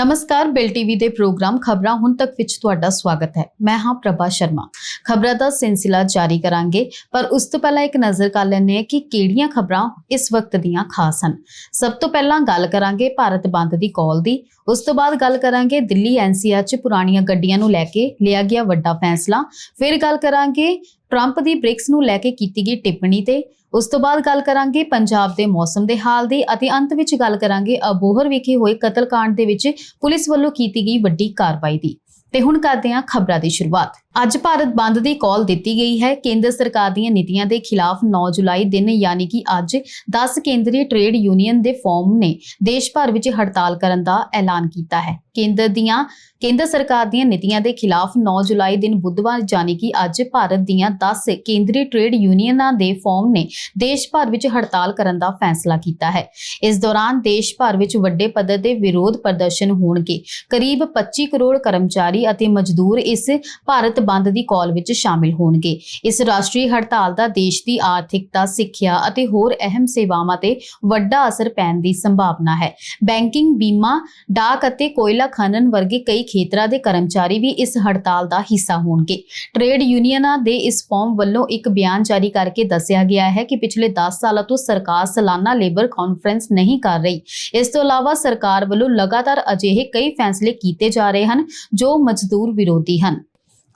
ਨਮਸਕਾਰ, bill TV ਦੇ programme ਖਬਰਾਂ ਹੁਣ ਤੱਕ ਵਿੱਚ ਤੁਹਾਡਾ ਸਵਾਗਤ ਹੈ। ਮੈਂ ਹਾਂ ਪ੍ਰਭਾ ਸ਼ਰਮਾ। ਖਬਰਾਂ ਦਾ ਸਿਲਸਿਲਾ ਜਾਰੀ ਕਰਾਂਗੇ, ਪਰ ਉਸ ਤੋਂ ਪਹਿਲਾਂ ਇੱਕ ਨਜ਼ਰ ਕਰ ਲੈਂਦੇ ਹਾਂ ਕਿ ਕਿਹੜੀਆਂ ਖਬਰਾਂ ਇਸ ਵਕਤ ਦੀਆਂ ਖਾਸ ਹਨ। ਸਭ ਤੋਂ ਪਹਿਲਾਂ ਗੱਲ ਕਰਾਂਗੇ ਭਾਰਤ ਬੰਦ ਦੀ ਕਾਲ ਦੀ। ਉਸ ਤੋਂ ਬਾਅਦ ਗੱਲ ਕਰਾਂਗੇ ਦਿੱਲੀ ਐਨਸੀਆਰ 'ਚ ਪੁਰਾਣੀਆਂ ਗੱਡੀਆਂ ਨੂੰ ਲੈ ਕੇ, ਲਿਆ ਗਿਆ ਵੱਡਾ ਫੈਸਲਾ। ਫਿਰ ਗੱਲ ਕਰਾਂਗੇ ਟਰੰਪ ਦੀ ਬ੍ਰਿਕਸ ਨੂੰ ਲੈ ਕੇ ਕੀਤੀ ਗਈ ਟਿੱਪਣੀ ਤੇ। ਉਸ ਤੋਂ ਬਾਅਦ ਗੱਲ ਕਰਾਂਗੇ ਪੰਜਾਬ ਦੇ ਮੌਸਮ ਦੇ ਹਾਲ ਦੀ ਅਤੇ ਅੰਤ ਵਿੱਚ ਗੱਲ ਕਰਾਂਗੇ ਅਬੋਹਰ ਵਿਖੇ ਹੋਏ ਕਤਲकांड ਦੇ ਵਿੱਚ ਪੁਲਿਸ ਵੱਲੋਂ ਕੀਤੀ ਗਈ ਵੱਡੀ ਕਾਰਵਾਈ ਦੀ। ਤੇ ਹੁਣ ਕਰਦੇ ਹਾਂ ਖਬਰਾਂ ਦੀ ਸ਼ੁਰੂਆਤ। ਅੱਜ ਭਾਰਤ ਬੰਦ ਦੀ ਕਾਲ ਦਿੱਤੀ ਗਈ ਹੈ। ਕੇਂਦਰ ਸਰਕਾਰ ਦੀਆਂ ਨੀਤੀਆਂ ਦੇ ਖਿਲਾਫ 9 ਜੁਲਾਈ ਦਿਨ ਯਾਨੀ ਕਿ ਅੱਜ 10 ਕੇਂਦਰੀ ਟ੍ਰੇਡ ਯੂਨੀਅਨ ਦੇ ਫੋਰਮ ਨੇ ਦੇਸ਼ ਭਰ ਵਿੱਚ ਹੜਤਾਲ ਕਰਨ ਦਾ ਐਲਾਨ ਕੀਤਾ ਹੈ। ਕੇਂਦਰ ਦੀਆਂ, ਕੇਂਦਰ ਸਰਕਾਰ ਦੀਆਂ ਨੀਤੀਆਂ ਦੇ ਖਿਲਾਫ 9 ਜੁਲਾਈ ਦਿਨ ਬੁੱਧਵਾਰ ਯਾਨੀ ਕਿ ਅੱਜ ਭਾਰਤ ਦੀਆਂ 10 ਕੇਂਦਰੀ ਟ੍ਰੇਡ ਯੂਨੀਅਨਾਂ ਦੇ ਫੋਰਮ ਨੇ ਦੇਸ਼ ਭਰ ਵਿੱਚ ਹੜਤਾਲ ਕਰਨ ਦਾ ਫੈਸਲਾ ਕੀਤਾ ਹੈ। ਇਸ ਦੌਰਾਨ ਦੇਸ਼ ਭਰ ਵਿੱਚ ਵੱਡੇ ਪੱਧਰ ਦੇ ਵਿਰੋਧ ਪ੍ਰਦਰਸ਼ਨ ਹੋਣਗੇ। ਕਰੀਬ 25 ਕਰੋੜ ਕਰਮਚਾਰੀ ਅਤੇ ਮਜ਼ਦੂਰ ਇਸ ਭਾਰਤ ਬੰਦ ਦੀ ਕਾਲ ਵਿੱਚ ਸ਼ਾਮਿਲ ਹੋਣਗੇ। ਇਸ ਰਾਸ਼ਟਰੀ ਹੜਤਾਲ ਦਾ ਦੇਸ਼ ਦੀ ਆਰਥਿਕਤਾ, ਸਿੱਖਿਆ ਅਤੇ ਹੋਰ ਅਹਿਮ ਸੇਵਾਵਾਂ ਤੇ ਵੱਡਾ ਅਸਰ ਪੈਣ ਦੀ ਸੰਭਾਵਨਾ ਹੈ। ਬੈਂਕਿੰਗ, ਬੀਮਾ, ਡਾਕ ਅਤੇ ਕੋਇਲਾ ਖਨਨ ਵਰਗੇ ਕਈ ਖੇਤਰਾਂ ਦੇ ਕਰਮਚਾਰੀ ਵੀ ਇਸ ਹੜਤਾਲ ਦਾ ਹਿੱਸਾ ਹੋਣਗੇ। ਟ੍ਰੇਡ ਯੂਨੀਅਨਾਂ ਦੇ ਇਸ ਫੋਰਮ ਵੱਲੋਂ ਇੱਕ ਬਿਆਨ ਜਾਰੀ ਕਰਕੇ ਦੱਸਿਆ ਗਿਆ ਹੈ ਕਿ ਪਿਛਲੇ 10 ਸਾਲਾਂ ਤੋਂ ਸਰਕਾਰ ਸਾਲਾਨਾ ਲੇਬਰ ਕਾਨਫਰੰਸ ਨਹੀਂ ਕਰ ਰਹੀ। ਇਸ ਤੋਂ ਇਲਾਵਾ ਸਰਕਾਰ ਵੱਲੋਂ ਲਗਾਤਾਰ ਅਜਿਹੇ ਕਈ ਫੈਸਲੇ ਕੀਤੇ ਜਾ ਰਹੇ ਹਨ ਜੋ ਮਜ਼ਦੂਰ ਵਿਰੋਧੀ ਹਨ।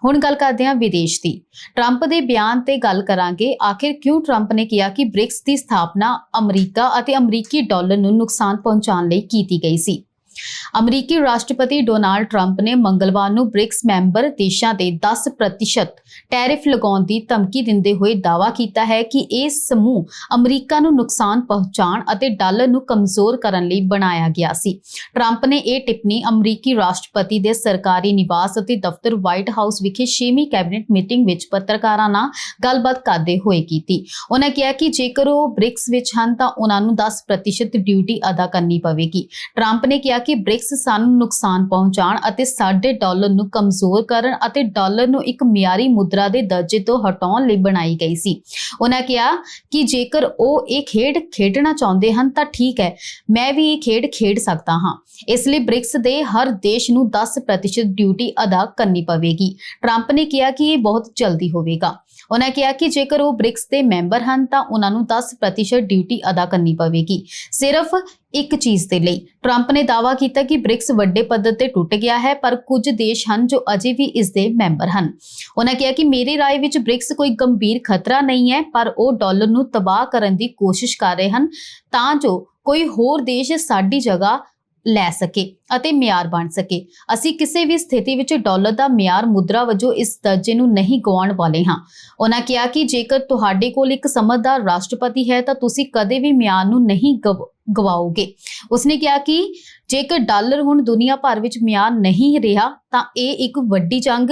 ਹੁਣ ਗੱਲ ਕਰਦੇ ਹਾਂ ਵਿਦੇਸ਼ ਦੀ। ਟਰੰਪ ਦੇ ਬਿਆਨ ਤੇ ਗੱਲ ਕਰਾਂਗੇ, ਆਖਿਰ ਕਿਉਂ ਟਰੰਪ ਨੇ ਕਿਹਾ ਕਿ ਬ੍ਰਿਕਸ ਦੀ ਸਥਾਪਨਾ ਅਮਰੀਕਾ ਅਤੇ ਅਮਰੀਕੀ ਡਾਲਰ ਨੂੰ ਨੁਕਸਾਨ ਪਹੁੰਚਾਉਣ ਲਈ ਕੀਤੀ ਗਈ ਸੀ? ਅਮਰੀਕੀ ਰਾਸ਼ਟਰਪਤੀ ਡੋਨਾਲਡ ਟਰੰਪ ਨੇ ਮੰਗਲਵਾਰ ਨੂੰ ਬ੍ਰਿਕਸ ਮੈਂਬਰ ਦੇਸ਼ਾਂ ਤੇ 10% ਟੈਰਿਫ ਲਗਾਉਣ ਦੀ ਧਮਕੀ ਦਿੰਦੇ ਹੋਏ ਦਾਅਵਾ ਕੀਤਾ ਹੈ ਕਿ ਇਹ ਸਮੂਹ ਅਮਰੀਕਾ ਨੂੰ ਨੁਕਸਾਨ ਪਹੁੰਚਾਉਣ ਅਤੇ ਡਾਲਰ ਨੂੰ ਕਮਜ਼ੋਰ ਕਰਨ ਲਈ ਬਣਾਇਆ ਗਿਆ ਸੀ। ਟਰੰਪ ਨੇ ਇਹ ਟਿੱਪਣੀ ਅਮਰੀਕੀ ਰਾਸ਼ਟਰਪਤੀ ਦੇ ਸਰਕਾਰੀ ਨਿਵਾਸ ਅਤੇ ਦਫ਼ਤਰ ਵਾਈਟ ਹਾਊਸ ਵਿਖੇ 6ਵੀਂ ਕੈਬਨਿਟ ਮੀਟਿੰਗ ਵਿੱਚ ਪੱਤਰਕਾਰਾਂ ਨਾਲ ਗੱਲਬਾਤ ਕਰਦੇ ਹੋਏ ਕੀਤੀ। ਉਹਨਾਂ ਕਿਹਾ ਕਿ ਜੇਕਰ ਉਹ ਬ੍ਰਿਕਸ ਵਿੱਚ ਹਨ ਤਾਂ ਉਹਨਾਂ ਨੂੰ 10% ਡਿਊਟੀ ਅਦਾ ਕਰਨੀ ਪਵੇਗੀ। ਟਰੰਪ ਨੇ ਕਿਹਾ ਕਿ ਬ੍ਰਿਕਸ ਸਾਨੂੰ ਨੁਕਸਾਨ ਪਹੁੰਚਾਉਣ ਅਤੇ ਸਾਡੇ ਡਾਲਰ ਨੂੰ ਕਮਜ਼ੋਰ ਕਰਨ ਅਤੇ ਡਾਲਰ ਨੂੰ ਇੱਕ ਮਿਆਰੀ ਮੁਦਰਾ ਦੇ ਦਰਜੇ ਤੋਂ ਹਟਾਉਣ ਲਈ ਬਣਾਈ ਗਈ ਸੀ। ਉਹਨਾਂ ਕਿਹਾ ਕਿ ਜੇਕਰ ਉਹ ਇਹ ਖੇਡ ਖੇਡਣਾ ਚਾਹੁੰਦੇ ਹਨ ਤਾਂ ਠੀਕ ਹੈ, ਮੈਂ ਵੀ ਇਹ ਖੇਡ ਖੇਡ ਸਕਦਾ ਹਾਂ। ਇਸ ਲਈ ਬ੍ਰਿਕਸ ਦੇ ਹਰ ਦੇਸ਼ ਨੂੰ 10% ਡਿਊਟੀ ਅਦਾ ਕਰਨੀ ਪਵੇਗੀ। ਟਰੰਪ ਨੇ ਕਿਹਾ ਕਿ ਇਹ ਬਹੁਤ ਜਲਦੀ ਹੋਵੇਗਾ। ਉਹਨਾਂ ਕਿਹਾ ਕਿ ਜੇਕਰ ਉਹ ਬ੍ਰਿਕਸ ਦੇ ਮੈਂਬਰ ਹਨ ਤਾਂ ਉਹਨਾਂ ਨੂੰ 10% ਡਿਊਟੀ ਅਦਾ ਕਰਨੀ ਪਵੇਗੀ ਸਿਰਫ ਇੱਕ ਚੀਜ਼ ਦੇ ਲਈ ਟਰੰਪ ਨੇ ਦਾਅਵਾ ਕੀਤਾ ਕਿ ਬ੍ਰਿਕਸ ਵੱਡੇ ਪੱਧਰ ਤੇ ਟੁੱਟ ਗਿਆ ਹੈ ਪਰ ਕੁਝ ਦੇਸ਼ ਹਨ ਜੋ ਅਜੇ ਵੀ ਇਸ ਦੇ ਮੈਂਬਰ ਹਨ ਉਹਨਾਂ ਕਿਹਾ ਕਿ ਮੇਰੀ رائے ਵਿੱਚ ਬ੍ਰਿਕਸ ਕੋਈ ਗੰਭੀਰ ਖਤਰਾ ਨਹੀਂ ਹੈ ਪਰ ਉਹ ਡਾਲਰ ਨੂੰ ਤਬਾਹ ਕਰਨ ਦੀ ਕੋਸ਼ਿਸ਼ ਕਰ ਰਹੇ ਹਨ ਤਾਂ ਜੋ ਕੋਈ ਹੋਰ ਦੇਸ਼ ਸਾਡੀ ਜਗ੍ਹਾ ਲੈ ਸਕੇ ਅਤੇ ਮਿਆਰ ਬਣ ਸਕੇ। ਅਸੀਂ ਕਿਸੇ ਵੀ ਸਥਿਤੀ ਵਿੱਚ ਡਾਲਰ ਦਾ ਮਿਆਰ ਮੁਦਰਾ ਵਜੋਂ ਇਸ ਦਰਜੇ ਨੂੰ ਨਹੀਂ ਗਵਾਉਣ ਵਾਲੇ ਹਾਂ। ਉਹਨਾਂ ਕਿਹਾ ਕਿ ਜੇਕਰ ਤੁਹਾਡੇ ਕੋਲ ਇੱਕ ਸਮਝਦਾਰ ਰਾਸ਼ਟਰਪਤੀ ਹੈ ਤਾਂ ਤੁਸੀਂ ਕਦੇ ਵੀ ਮਿਆਰ ਨੂੰ ਨਹੀਂ ਗਵਾਓਗੇ। ਉਸਨੇ ਕਿਹਾ ਕਿ ਜੇਕਰ ਡਾਲਰ ਹੁਣ ਦੁਨੀਆ ਭਰ ਵਿੱਚ ਮਿਆਰ ਨਹੀਂ ਰਿਹਾ ਤਾਂ ਇਹ ਇੱਕ ਵੱਡੀ ਜੰਗ,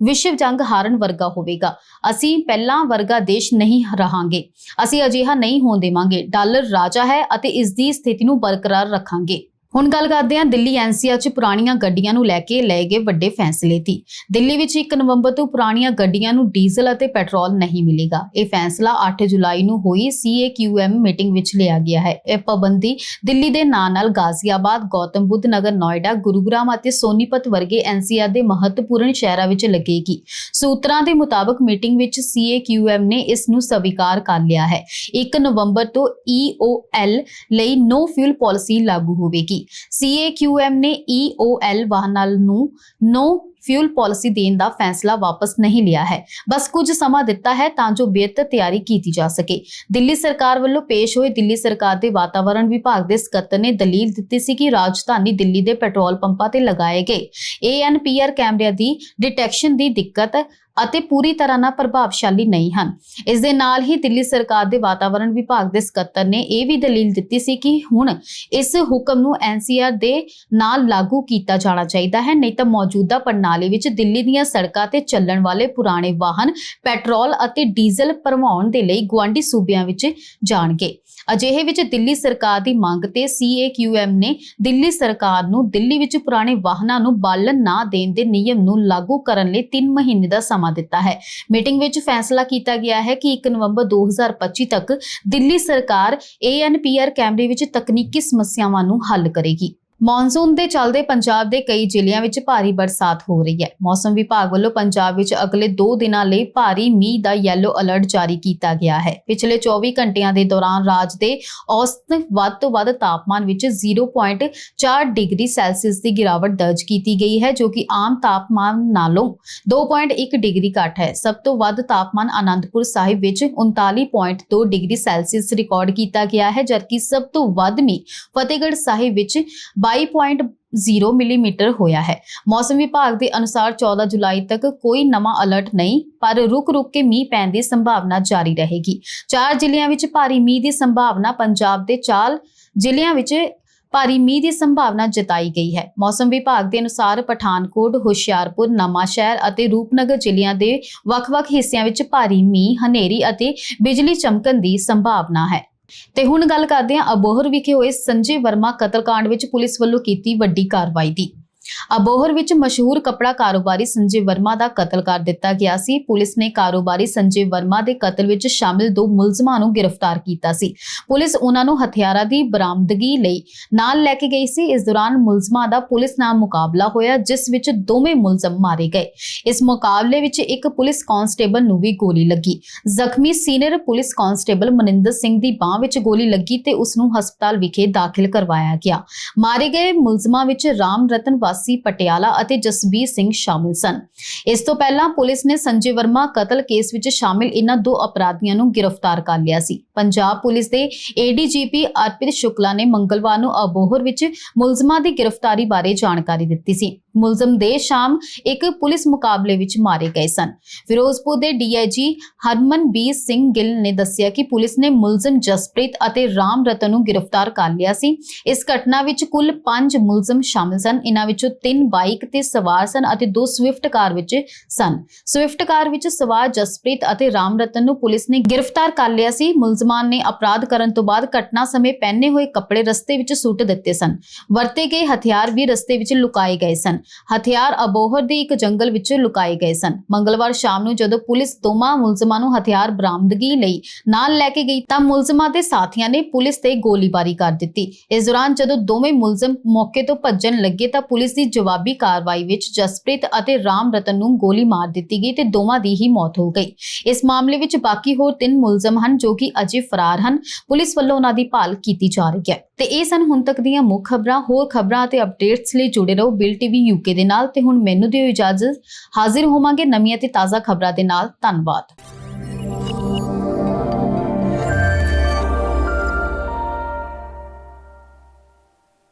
ਵਿਸ਼ਵ ਜੰਗ ਹਾਰਨ ਵਰਗਾ ਹੋਵੇਗਾ। ਅਸੀਂ ਪਹਿਲਾਂ ਵਰਗਾ ਦੇਸ਼ ਨਹੀਂ ਰਹਾਂਗੇ। ਅਸੀਂ ਅਜਿਹਾ ਨਹੀਂ ਹੋਣ ਦੇਵਾਂਗੇ। ਡਾਲਰ ਰਾਜਾ ਹੈ ਅਤੇ ਇਸ ਦੀ ਸਥਿਤੀ ਨੂੰ ਬਰਕਰਾਰ ਰੱਖਾਂਗੇ। ਹੁਣ ਗੱਲ ਕਰਦੇ ਹਾਂ ਦਿੱਲੀ ਐਨਸੀਆਰ 'ਚ ਪੁਰਾਣੀਆਂ ਗੱਡੀਆਂ ਨੂੰ ਲੈ ਕੇ ਲਏ ਗਏ ਵੱਡੇ ਫੈਸਲੇ ਦੀ। ਦਿੱਲੀ ਵਿੱਚ 1 ਨਵੰਬਰ ਤੋਂ ਪੁਰਾਣੀਆਂ ਗੱਡੀਆਂ ਨੂੰ ਡੀਜ਼ਲ ਅਤੇ ਪੈਟਰੋਲ ਨਹੀਂ ਮਿਲੇਗਾ। ਇਹ ਫੈਸਲਾ 8 ਜੁਲਾਈ ਨੂੰ ਹੋਈ CAQM ਮੀਟਿੰਗ ਵਿੱਚ ਲਿਆ ਗਿਆ ਹੈ। ਇਹ ਪਾਬੰਦੀ ਦਿੱਲੀ ਦੇ ਨਾਲ-ਨਾਲ ਗਾਜ਼ੀਆਬਾਦ, ਗੌਤਮ ਬੁੱਧ ਨਗਰ, ਨੋਇਡਾ, ਗੁਰੂਗ੍ਰਾਮ ਅਤੇ ਸੋਨੀਪਤ ਵਰਗੇ ਐਨਸੀਆਰ ਦੇ ਮਹੱਤਵਪੂਰਨ ਸ਼ਹਿਰਾਂ ਵਿੱਚ ਲੱਗੇਗੀ। ਸੂਤਰਾਂ ਦੇ ਮੁਤਾਬਕ ਮੀਟਿੰਗ ਵਿੱਚ CAQM ਨੇ ਇਸ ਨੂੰ ਸਵੀਕਾਰ ਕਰ ਲਿਆ ਹੈ। 1 ਨਵੰਬਰ ਤੋਂ EOL ਲਈ ਨੋ ਫਿਊਲ ਪਾਲਿਸੀ ਲਾਗੂ ਹੋਵੇਗੀ। CAQM ਨੇ EOL ਵਾਹਨਾਂ ਨੂੰ ਨੋ ਫਿਊਲ ਪਾਲਿਸੀ ਦੇਣ ਦਾ ਫੈਸਲਾ ਵਾਪਸ ਨਹੀਂ ਲਿਆ ਹੈ। ਬਸ ਕੁਝ ਸਮਾਂ ਦਿੱਤਾ ਹੈ ਤਾਂ ਜੋ ਬਿਹਤਰ ਤਿਆਰੀ ਕੀਤੀ ਜਾ ਸਕੇ। ਦਿੱਲੀ ਸਰਕਾਰ ਵੱਲੋਂ ਪੇਸ਼ ਹੋਏ ਦਿੱਲੀ ਸਰਕਾਰ ਦੇ ਵਾਤਾਵਰਣ ਵਿਭਾਗ ਦੇ ਸਕੱਤਰ ਨੇ ਦਲੀਲ ਦਿੱਤੀ ਸੀ ਕਿ ਰਾਜਧਾਨੀ ਦਿੱਲੀ ਦੇ ਪੈਟਰੋਲ ਪੰਪਾਂ ਤੇ ਲਗਾਏ ਗਏ। ANPR ਕੈਮਰਿਆਂ ਦੀ ਡਿਟੈਕਸ਼ਨ ਦੀ ਦਿੱਕਤ ਅਤੇ ਪੂਰੀ ਤਰ੍ਹਾਂ ਨਾਲ ਪ੍ਰਭਾਵਸ਼ਾਲੀ ਨਹੀਂ ਹਨ। ਇਸ ਦੇ ਨਾਲ ਹੀ ਦਿੱਲੀ ਸਰਕਾਰ ਦੇ ਵਾਤਾਵਰਣ ਵਿਭਾਗ ਦੇ ਸਕੱਤਰ ਨੇ ਇਹ ਵੀ ਦਲੀਲ ਦਿੱਤੀ ਸੀ ਕਿ ਹੁਣ ਇਸ ਹੁਕਮ ਨੂੰ ਐਨਸੀਆਰ ਦੇ ਨਾਲ ਲਾਗੂ ਕੀਤਾ ਜਾਣਾ ਚਾਹੀਦਾ ਹੈ, ਨਹੀਂ ਤਾਂ ਮੌਜੂਦਾ ਪ੍ਰਣਾਲੀ ਵਿੱਚ ਦਿੱਲੀ ਦੀਆਂ ਸੜਕਾਂ ਤੇ ਚੱਲਣ ਵਾਲੇ ਪੁਰਾਣੇ ਵਾਹਨ, ਪੈਟਰੋਲ ਅਤੇ ਡੀਜ਼ਲ ਭਰਵਾਉਣ ਦੇ ਲਈ ਗੁਆਂਢੀ ਸੂਬਿਆਂ ਵਿੱਚ ਜਾਣਗੇ। ਅਜਿਹੇ ਵਿੱਚ ਦਿੱਲੀ ਸਰਕਾਰ ਦੀ ਮੰਗ ਤੇ CAQM ਨੇ ਦਿੱਲੀ ਸਰਕਾਰ ਨੂੰ ਦਿੱਲੀ ਵਿੱਚ ਪੁਰਾਣੇ ਵਾਹਨਾਂ ਨੂੰ ਬਾਲਣ ਨਾ ਦੇਣ ਦੇ ਨਿਯਮ ਨੂੰ ਲਾਗੂ ਕਰਨ ਲਈ 3 ਮਹੀਨੇ ਦਾ ਸਮਾਂ ਦਿੱਤਾ ਹੈ। ਮੀਟਿੰਗ ਵਿੱਚ ਫੈਸਲਾ ਕੀਤਾ ਗਿਆ ਹੈ ਕਿ 1 ਨਵੰਬਰ 2025 ਤੱਕ ਦਿੱਲੀ ਸਰਕਾਰ ANPR ਕੈਮਰੇ ਵਿੱਚ ਤਕਨੀਕੀ ਸਮੱਸਿਆਵਾਂ ਨੂੰ ਹੱਲ ਕਰੇਗੀ। ਮੌਨਸੂਨ ਦੇ ਚੱਲਦੇ ਪੰਜਾਬ ਦੇ ਕਈ ਜ਼ਿਲ੍ਹਿਆਂ ਵਿੱਚ ਭਾਰੀ ਬਰਸਾਤ ਹੋ ਰਹੀ ਹੈ। ਮੌਸਮ ਵਿਭਾਗ ਵੱਲੋਂ ਪੰਜਾਬ ਵਿੱਚ ਅਗਲੇ 2 ਦਿਨਾਂ ਲਈ ਭਾਰੀ ਮੀਂਹ ਦਾ ਯੈਲੋ ਅਲਰਟ ਜਾਰੀ ਕੀਤਾ ਗਿਆ ਹੈ। ਪਿਛਲੇ 24 ਘੰਟਿਆਂ ਦੇ ਦੌਰਾਨ ਰਾਜ ਦੇ ਔਸਤ ਵੱਧ ਤੋਂ ਵੱਧ ਤਾਪਮਾਨ ਵਿੱਚ 0.4 ਡਿਗਰੀ ਸੈਲਸੀਅਸ ਦੀ ਗਿਰਾਵਟ ਦਰਜ ਕੀਤੀ ਗਈ ਹੈ, ਜੋ ਕਿ ਆਮ ਤਾਪਮਾਨ ਨਾਲੋਂ 2.1 ਡਿਗਰੀ ਘੱਟ ਹੈ। ਸਭ ਤੋਂ ਵੱਧ ਤਾਪਮਾਨ ਆਨੰਦਪੁਰ ਸਾਹਿਬ ਵਿੱਚ 39.2 ਡਿਗਰੀ ਸੈਲਸੀਅਸ ਰਿਕਾਰਡ ਕੀਤਾ ਗਿਆ ਹੈ, ਜਦਕਿ ਸਭ ਤੋਂ ਵੱਧ ਮੀਂਹ ਫਤਿਹਗੜ੍ਹ ਸਾਹਿਬ ਵਿੱਚ 22.0 ਮਿਲੀਮੀਟਰ ਹੋਇਆ ਹੈ। ਮੌਸਮ ਵਿਭਾਗ ਦੇ ਅਨੁਸਾਰ 14 ਜੁਲਾਈ ਤੱਕ ਕੋਈ ਨਵਾਂ ਅਲਰਟ ਨਹੀਂ, ਪਰ ਰੁਕ-ਰੁਕ ਕੇ ਮੀਂਹ ਪੈਣ ਦੀ ਸੰਭਾਵਨਾ ਜਾਰੀ ਰਹੇਗੀ। ਚਾਰ ਜ਼ਿਲ੍ਹਿਆਂ ਵਿੱਚ ਭਾਰੀ ਮੀਂਹ ਦੀ ਸੰਭਾਵਨਾ, ਪੰਜਾਬ ਦੇ ਚਾਰ ਜ਼ਿਲ੍ਹਿਆਂ ਵਿੱਚ ਭਾਰੀ ਮੀਂਹ ਦੀ ਸੰਭਾਵਨਾ ਜਤਾਈ ਗਈ ਹੈ। ਮੌਸਮ ਵਿਭਾਗ ਦੇ ਅਨੁਸਾਰ ਪਠਾਨਕੋਟ, ਹੁਸ਼ਿਆਰਪੁਰ ਨਵਾਂਸ਼ਹਿਰ ਅਤੇ ਰੂਪਨਗਰ ਜ਼ਿਲ੍ਹਿਆਂ ਦੇ ਵੱਖ-ਵੱਖ ਹਿੱਸਿਆਂ ਵਿੱਚ ਭਾਰੀ ਮੀਂਹ, ਹਨੇਰੀ ਅਤੇ ਬਿਜਲੀ ਚਮਕਣ ਦੀ ਸੰਭਾਵਨਾ ਹੈ। ਤੇ ਹੁਣ ਗੱਲ ਕਰਦੇ ਹਾਂ ਅਬੋਹਰ ਵਿਖੇ ਹੋਏ ਸੰਜੇ ਵਰਮਾ ਕਤਲकांड ਵਿੱਚ ਪੁਲਿਸ ਵੱਲੋਂ ਕੀਤੀ ਵੱਡੀ ਕਾਰਵਾਈ ਦੀ। ਅਬੋਹਰ ਵਿੱਚ ਮਸ਼ਹੂਰ ਕਪੜਾ ਕਾਰੋਬਾਰੀ ਸੰਜੇ ਵਰਮਾ ਦਾ ਕਤਲ ਕਰ ਦਿੱਤਾ ਗਿਆ ਸੀ। ਪੁਲਿਸ ਨੇ ਕਾਰੋਬਾਰੀ ਸੰਜੇ ਵਰਮਾ ਦੇ ਕਤਲ ਵਿੱਚ ਸ਼ਾਮਿਲ ਦੋ ਮੁਲਜ਼ਮਾਂ ਨੂੰ ਗ੍ਰਿਫਤਾਰ ਕੀਤਾ ਸੀ। ਪੁਲਿਸ ਉਹਨਾਂ ਨੂੰ ਹਥਿਆਰਾਂ ਦੀ ਬਰਾਮਦਗੀ ਲਈ ਨਾਲ ਲੈ ਕੇ ਗਈ ਸੀ। ਇਸ ਦੌਰਾਨ ਮੁਲਜ਼ਮਾਂ ਦਾ ਪੁਲਿਸ ਨਾਲ ਮੁਕਾਬਲਾ ਹੋਇਆ, ਜਿਸ ਵਿੱਚ ਦੋਵੇਂ ਮੁਲਜ਼ਮ ਮਾਰੇ ਗਏ। ਇਸ ਮੁਕਾਬਲੇ ਵਿੱਚ ਇੱਕ ਪੁਲਿਸ ਕਾਂਸਟੇਬਲ ਨੂੰ ਵੀ ਗੋਲੀ ਲੱਗੀ। ਜ਼ਖਮੀ senior police constable Maninder Singh ਦੀ ਬਾਹ ਵਿੱਚ ਗੋਲੀ ਲੱਗੀ ਤੇ ਉਸ ਨੂੰ ਹਸਪਤਾਲ ਵਿਖੇ ਦਾਖਲ ਕਰਵਾਇਆ ਗਿਆ। ਮਾਰੇ ਗਏ ਮੁਲਜ਼ਮਾਂ ਵਿੱਚ ਰਾਮ ਰਤਨ ਵਾਸੀ ਪਟਿਆਲਾ ਅਤੇ ਜਸਬੀਰ ਸਿੰਘ ਸ਼ਾਮਿਲ ਸਨ। ਇਸ ਤੋਂ ਪਹਿਲਾਂ ਪੁਲਿਸ ਨੇ ਸੰਜੇ ਵਰਮਾ ਕਤਲ ਕੇਸ ਵਿੱਚ ਸ਼ਾਮਿਲ ਇਨ੍ਹਾਂ ਦੋ ਅਪਰਾਧੀਆਂ ਨੂੰ ਗ੍ਰਿਫਤਾਰ ਕਰ ਲਿਆ ਸੀ। ਪੰਜਾਬ ਪੁਲਿਸ ਦੇ ਏਡੀਜੀਪੀ ਅਰਪਿਤ ਸ਼ੁਕਲਾ ਨੇ ਮੰਗਲਵਾਰ ਨੂੰ ਅਬੋਹਰ ਵਿੱਚ ਮੁਲਜ਼ਮਾਂ ਦੀ ਗ੍ਰਿਫਤਾਰੀ ਬਾਰੇ ਜਾਣਕਾਰੀ ਦਿੱਤੀ ਸੀ। ਮੁਲਜ਼ਮ ਦੇ ਸ਼ਾਮ ਇੱਕ ਪੁਲਿਸ ਮੁਕਾਬਲੇ ਵਿੱਚ ਮਾਰੇ ਗਏ ਸਨ। ਫਿਰੋਜ਼ਪੁਰ ਦੇ ਡੀਆਈਜੀ ਹਰਮਨਬੀਰ ਸਿੰਘ ਗਿੱਲ ਨੇ ਦੱਸਿਆ ਕਿ ਪੁਲਿਸ ਨੇ ਮੁਲਜ਼ਮ ਜਸਪ੍ਰੀਤ ਅਤੇ ਰਾਮ ਰਤਨ ਨੂੰ ਗ੍ਰਿਫਤਾਰ ਕਰ ਲਿਆ ਸੀ। ਇਸ ਘਟਨਾ ਵਿੱਚ ਕੁੱਲ 5 ਮੁਲਜ਼ਮ ਸ਼ਾਮਲ ਸਨ। ਇਨ੍ਹਾਂ ਵਿੱਚੋਂ 3 ਬਾਈਕ ਤੇ ਸਵਾਰ ਸਨ ਅਤੇ 2 ਸਵਿਫਟ ਕਾਰ ਵਿੱਚ ਸਨ। ਸਵਿਫਟ ਕਾਰ ਵਿੱਚ ਸਵਾਰ ਜਸਪ੍ਰੀਤ ਅਤੇ ਰਾਮ ਰਤਨ ਨੂੰ ਪੁਲਿਸ ਨੇ ਗ੍ਰਿਫਤਾਰ ਕਰ ਲਿਆ ਸੀ। ਮੁਲਜ਼ਮਾਂ ਨੇ ਅਪਰਾਧ ਕਰਨ ਤੋਂ ਬਾਅਦ ਘਟਨਾ ਸਮੇਂ ਪਹਿਨੇ ਹੋਏ ਕੱਪੜੇ ਰਸਤੇ ਵਿੱਚ ਸੁੱਟ ਦਿੱਤੇ ਸਨ। ਵਰਤੇ ਗਏ ਹਥਿਆਰ ਵੀ ਰਸਤੇ ਵਿੱਚ ਲੁਕਾਏ ਗਏ ਸਨ। ਹਥਿਆਰ ਅਬੋਹਰ ਦੇ ਇੱਕ ਜੰਗਲ ਵਿੱਚ ਲੁਕਾਏ ਗਏ ਸਨ। ਮੰਗਲਵਾਰ ਸ਼ਾਮ ਨੂੰ ਜਦੋਂ ਪੁਲਿਸ ਦੋਵਾਂ ਮੁਲਜ਼ਮਾਂ ਨੂੰ ਹਥਿਆਰ ਬਰਾਮਦਗੀ ਲਈ ਨਾਲ ਲੈ ਕੇ ਗਈ ਤਾਂ ਮੁਲਜ਼ਮਾਂ ਦੇ ਸਾਥੀਆਂ ਨੇ ਪੁਲਿਸ ਤੇ ਗੋਲੀਬਾਰੀ ਕਰ ਦਿੱਤੀ। ਇਸ ਦੌਰਾਨ ਜਦੋਂ ਦੋਵੇਂ ਮੁਲਜ਼ਮ ਮੌਕੇ ਤੋਂ ਭੱਜਣ ਲੱਗੇ ਤਾਂ ਪੁਲਿਸ ਦੀ ਜਵਾਬੀ ਕਾਰਵਾਈ ਵਿੱਚ ਜਸਪ੍ਰੀਤ ਅਤੇ ਰਾਮ ਰਤਨ ਨੂੰ ਗੋਲੀ ਮਾਰ ਦਿੱਤੀ ਗਈ ਤੇ ਦੋਵਾਂ ਦੀ ਹੀ ਮੌਤ ਹੋ ਗਈ। ਇਸ ਮਾਮਲੇ ਵਿੱਚ ਬਾਕੀ ਹੋਰ ਤਿੰਨ ਮੁਲਜ਼ਮ ਹਨ ਜੋ ਕਿ ਅਜੇ ਫਰਾਰ ਹਨ। ਪੁਲਿਸ ਵੱਲੋਂ ਉਹਨਾਂ ਦੀ ਭਾਲ ਕੀਤੀ ਜਾ ਰਹੀ ਹੈ। ਤੇ ਇਹ ਸਨ ਹੁਣ ਤੱਕ ਦੀਆਂ ਮੁੱਖ ਖਬਰਾਂ। ਹੋਰ ਖਬਰਾਂ ਅਤੇ ਅਪਡੇਟਸ ਲਈ ਜੁੜੇ ਰਹੋ ਬਿਲ ਟੀਵੀ ਯੂਕੇ ਦੇ ਨਾਲ ਤੇ ਹੁਣ ਮੈਨੂੰ ਦਿਓ ਇਜਾਜ਼ਤ। ਹਾਜ਼ਰ ਹੋਵਾਂਗੇ ਨਵੀਆਂ ਤੇ ਤਾਜ਼ਾ ਖਬਰਾਂ ਦੇ ਨਾਲ। ਧੰਨਵਾਦ।